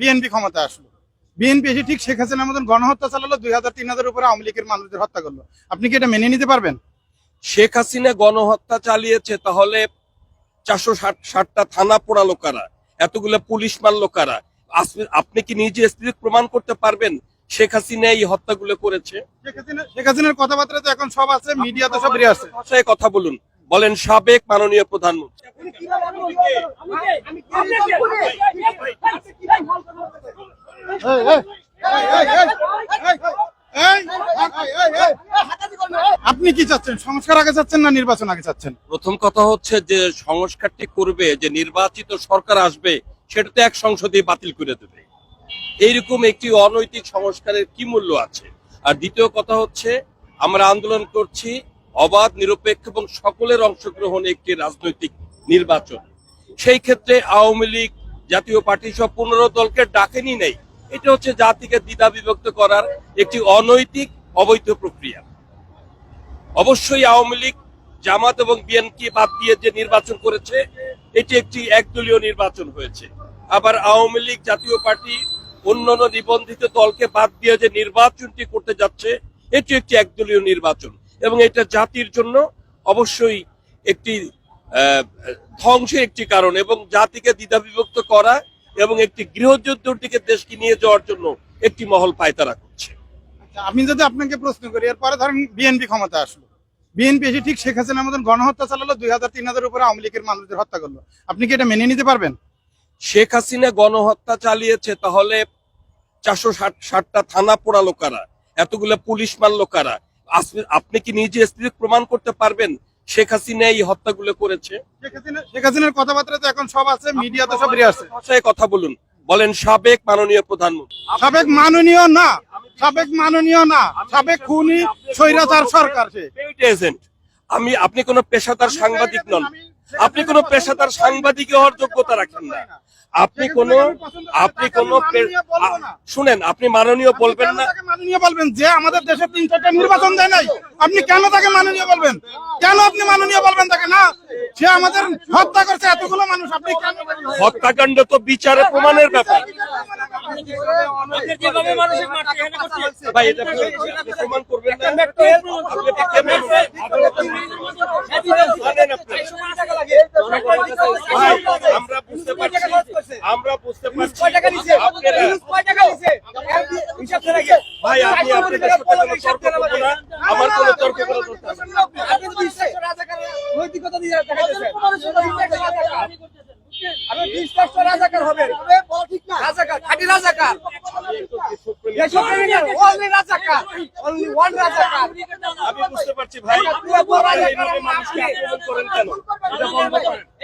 BNP ক্ষমতা আসলো। BNP এসে ঠিক শেখ হাসিনার মতন গণহত্যা চালালো দুই হাজার তিন হাজার উপরে আওয়ামী লীগের মানুষদের হত্যা করল। আপনি কি এটা মেনে নিতে পারবেন? শেখ হাসিনা গণহত্যা চালিয়েছে তাহলে চারশো ষাট ষাটটা থানা পোড়ালো কারা? এতগুলো পুলিশ মারলো কারা? আপনি কি নিজে স্ত্রী প্রমাণ করতে পারবেন শেখ হাসিনা এই হত্যাগুলো করেছে? শেখ হাসিনা হাসিনার কথাবার্তা তো এখন সব আছে মিডিয়াতে সব আছে ভাষায় কথা বলুন। বলেন সাবেক মাননীয় প্রধানমন্ত্রী। আপনি কি চাচ্ছেন? সংস্কার আগে চাচ্ছেন না নির্বাচন আগে চাচ্ছেন? প্রথম কথা হচ্ছে যে সংস্কারটি করবে, যে নির্বাচিত সরকার আসবে, সেটা তো এক সংসদে বাতিল করে দেবে। এইরকম একটি অনৈতিক সংস্কারের কি মূল্য আছে? আর দ্বিতীয় কথা হচ্ছে, আমরা আন্দোলন করছি অবাধ, নিরপেক্ষ এবং সকলের অংশগ্রহণ একটি রাজনৈতিক নির্বাচন। সেই ক্ষেত্রে আওয়ামী লীগ জাতীয় পার্টি সব পনেরো দলকে ডাকেনি নেই। এটা হচ্ছে জাতিকে দ্বিধা বিভক্ত করার একটি অনৈতিক, অবৈধ প্রক্রিয়া। অবশ্যই আওয়ামী লীগ, জামাত এবং বিএনপি বাদ দিয়ে যে নির্বাচন করেছে, এটি একটি একদলীয় নির্বাচন হয়েছে। আবার আওয়ামী লীগ জাতীয় পার্টি অন্যান্য নিবন্ধিত দলকে বাদ দিয়ে যে নির্বাচনটি করতে যাচ্ছে, এটি একটি একদলীয় নির্বাচন। এবং এটা জাতির জন্য অবশ্যই একটি ধ্বংসের একটি কারণ এবং জাতিকে দ্বিধা বিভক্ত করা এবং একটি গৃহযুদ্ধের দিকে দেশকে নিয়ে যাওয়ার জন্য একটি মহল পায়তারা করছে। আচ্ছা, আমি যদি আপনাকে প্রশ্ন করি এরপরে ধরেন বিএনপি ক্ষমতা আসলো। বিএনপি এসে ঠিক শেখ হাসিনার মতন গণহত্যা চালালো দুই হাজার তিন হাজার উপরে আওয়ামী লীগের মানুষদের হত্যা করল। আপনি কি এটা মেনে নিতে পারবেন? শেখ হাসিনা গণহত্যা চালিয়েছে তাহলে চারশো ষাট ষাটটা থানা পোড়ালো কারা? এতগুলো পুলিশ মারলো কারা? আপনি কি নিজে স্ত্রী প্রমাণ করতে পারবেন? শেখ হাসিনা এই হত্যাগুলো করেছে। শেখ হাসিনা হাসিনার কথাবার্তা তো এখন সব আছে মিডিয়াতে সব বেরিয়ে আছে সে কথা বলুন। বলেন সাবেক মাননীয় প্রধানমন্ত্রী। সাবেক মাননীয় না সাবেক মাননীয় না সাবেক খুনি স্বৈরাচার সরকার আমি আপনি কোন পেশাদার সাংবাদিক নন। আপনি কোনো পেশাদার সাংবাদিক হওয়ার যোগ্যতা রাখেন না। আপনি কোনো আপনি কোনো শুনেন আপনি মাননীয় বলবেন না। মাননীয় বলবেন? যে আমাদের দেশে তিন চারটা নির্বাচন দেয় নাই আপনি কেন তাকে মাননীয় বলবেন? কেন আপনি মাননীয় বলবেন তাকে? না সে আমাদের হত্যা করছে এতগুলো মানুষ আপনি কেন হত্যাকাণ্ড তো বিচারে প্রমাণের ব্যাপার। যেভাবে মানুষের মারছে এখানে করছে ভাই এটা প্রমাণ করবেন না আপনি এটা কেমনে জানেন আপনি? ভাই, আমরা বুঝতে পারছি আমরা বুঝতে পারছি। ভাই আমি আপনাদের সাথে কোনো তর্ক করব না। আমার কোনো তর্ক করার আমি রাজাকার। হবে রাজাকার খাঁটি রাজাকার। আমি বুঝতে পারছি ভাই মানুষকে আক্রমণ করেন কেন? এটা বন্ধ করেন।